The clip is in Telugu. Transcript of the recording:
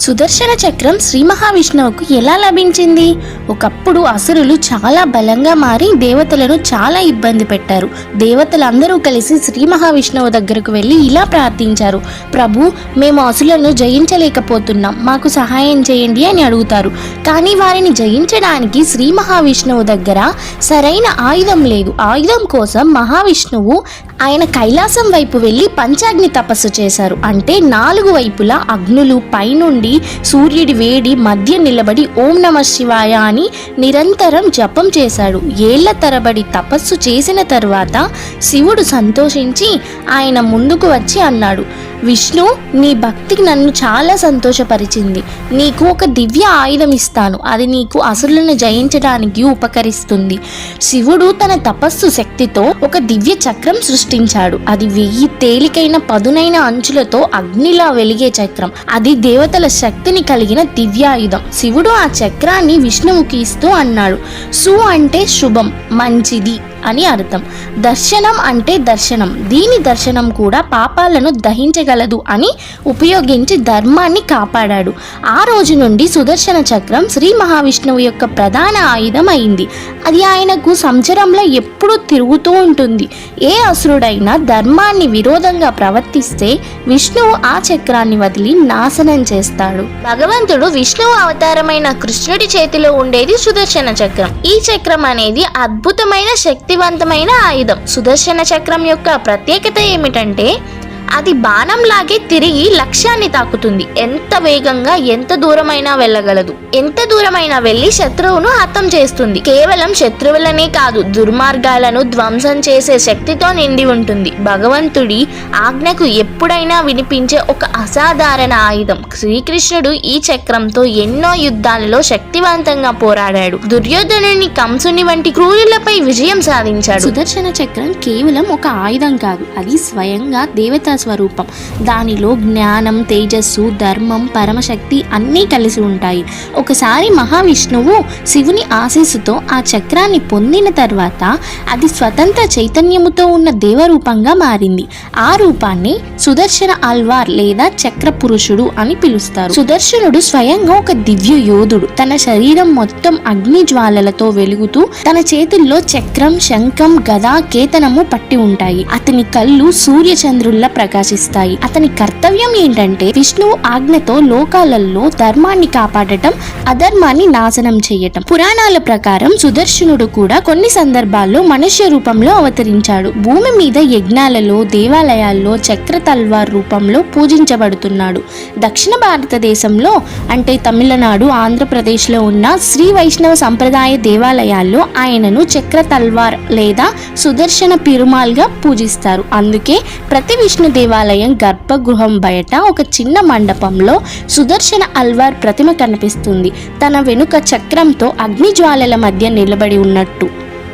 సుదర్శన చక్రం శ్రీ మహావిష్ణువుకు ఎలా లభించింది? ఒకప్పుడు అసురులు చాలా బలంగా మారి దేవతలను చాలా ఇబ్బంది పెట్టారు. దేవతలందరూ కలిసి శ్రీ మహావిష్ణువు దగ్గరకు వెళ్ళి ఇలా ప్రార్థించారు. ప్రభు మేము అసులను జయించలేకపోతున్నాం. మాకు సహాయం చేయండి అని అడుగుతారు. కానీ వారిని జయించడానికి శ్రీ మహావిష్ణువు దగ్గర సరైన ఆయుధం లేదు. ఆయుధం కోసం మహావిష్ణువు ఆయన కైలాసం వైపు వెళ్ళి పంచాగ్ని తపస్సు చేశారు. అంటే నాలుగు వైపులా అగ్నులు పైనుండి సూర్యుడి వేడి మధ్య నిలబడి ఓం నమ శివాయ అని నిరంతరం జపం చేశాడు. ఏళ్ళ తరబడి తపస్సు చేసిన తర్వాత శివుడు సంతోషించి ఆయన ముందుకు వచ్చి అన్నాడు విష్ణు నీ భక్తికి నన్ను చాలా సంతోషపరిచింది. నీకు ఒక దివ్య ఆయుధం ఇస్తాను. అది నీకు అసురులను జయించడానికి ఉపకరిస్తుంది. శివుడు తన తపస్సు శక్తితో ఒక దివ్య చక్రం సృష్టించాడు. అది వెయ్యి తేలికైన పదునైన అంచులతో అగ్నిలా వెలిగే చక్రం. అది దేవతల శక్తిని కలిగిన దివ్యాయుధం. శివుడు ఆ చక్రాన్ని విష్ణువుకి ఇస్తూ అన్నాడు. సు అంటే శుభం. మంచిది. అని అర్థం. దర్శనం అంటే దర్శనం. దీని దర్శనం కూడా పాపాలను దహించగలదు అని ఉపయోగించి ధర్మాన్ని కాపాడాడు. ఆ రోజు నుండి సుదర్శన చక్రం శ్రీ మహావిష్ణువు యొక్క ప్రధాన ఆయుధం అయింది. అది ఆయనకు సంచరంలో ఎప్పుడూ తిరుగుతూ ఉంటుంది. ఏ అసురుడైనా ధర్మాన్ని విరోధంగా ప్రవర్తిస్తే విష్ణువు ఆ చక్రాన్ని వదిలి నాశనం చేస్తాడు. భగవంతుడు విష్ణువు అవతారమైన కృష్ణుడి చేతిలో ఉండేది సుదర్శన చక్రం. ఈ చక్రం అనేది అద్భుతమైన శక్తివంతమైన ఆయుధం. సుదర్శన చక్రం యొక్క ప్రత్యేకత ఏమిటంటే అది బాణంలాగే తిరిగి లక్ష్యాన్ని తాకుతుంది. ఎంత వేగంగా ఎంత దూరమైనా వెళ్ళగలదు. ఎంత దూరమైనా వెళ్ళి శత్రువును హతం చేస్తుంది. కేవలం శత్రువులనే కాదు దుర్మార్గాలను ధ్వంసం చేసే శక్తితో నిండి ఉంటుంది. భగవంతుడి ఆజ్ఞకు ఎప్పుడైనా వినిపించే ఒక అసాధారణ ఆయుధం. శ్రీకృష్ణుడు ఈ చక్రంతో ఎన్నో యుద్ధాలలో శక్తివంతంగా పోరాడాడు. దుర్యోధనుని కంసుని వంటి క్రూరులపై విజయం సాధించాడు. సుదర్శన చక్రం కేవలం ఒక ఆయుధం కాదు. అది స్వయంగా దేవతా స్వరూపం. దానిలో జ్ఞానం తేజస్సు ధర్మం పరమశక్తి అన్నీ కలిసి ఉంటాయి. ఒకసారి మహావిష్ణువు శివుని ఆశీస్సుతో ఆ చక్రాన్ని పొందిన తర్వాత అది స్వతంత్ర చైతన్యముతో ఉన్న దేవరూపంగా మారింది. ఆ రూపాన్ని సుదర్శన అల్వార్ లేదా చక్ర పురుషుడు అని పిలుస్తారు. సుదర్శనుడు స్వయంగా ఒక దివ్య యోధుడు. తన శరీరం మొత్తం అగ్ని జ్వాలలతో వెలుగుతూ తన చేతుల్లో చక్రం శంఖం గదా కేతనము పట్టి ఉంటాయి. అతని కళ్ళు సూర్యచంద్రుల్లా ప్రకాశిస్తాయి. అతని కర్తవ్యం ఏంటంటే విష్ణువు ఆజ్ఞతో లోకాలలో ధర్మాన్ని కాపాడటం అధర్మాన్ని నాశనం చేయటం. పురాణాల ప్రకారం సుదర్శనుడు కూడా కొన్ని సందర్భాల్లో మనుష్య రూపంలో అవతరించాడు. భూమి మీద యజ్ఞాలలో దేవాలయాల్లో చక్ర తల్వార్ రూపంలో పూజించబడుతున్నాడు. దక్షిణ భారతదేశంలో అంటే తమిళనాడు ఆంధ్రప్రదేశ్లో ఉన్న శ్రీ వైష్ణవ సంప్రదాయ దేవాలయాల్లో ఆయనను చక్ర తల్వార్ లేదా సుదర్శన పిరుమాల్గా పూజిస్తారు. అందుకే ప్రతి విష్ణు దేవాలయం గర్భగృహం బయట ఒక చిన్న మండపంలో సుదర్శన అల్వార్ ప్రతిమ కనిపిస్తుంది. తన వెనుక చక్రంతో అగ్ని జ్వాలల మధ్య నిలబడి ఉన్నట్టు.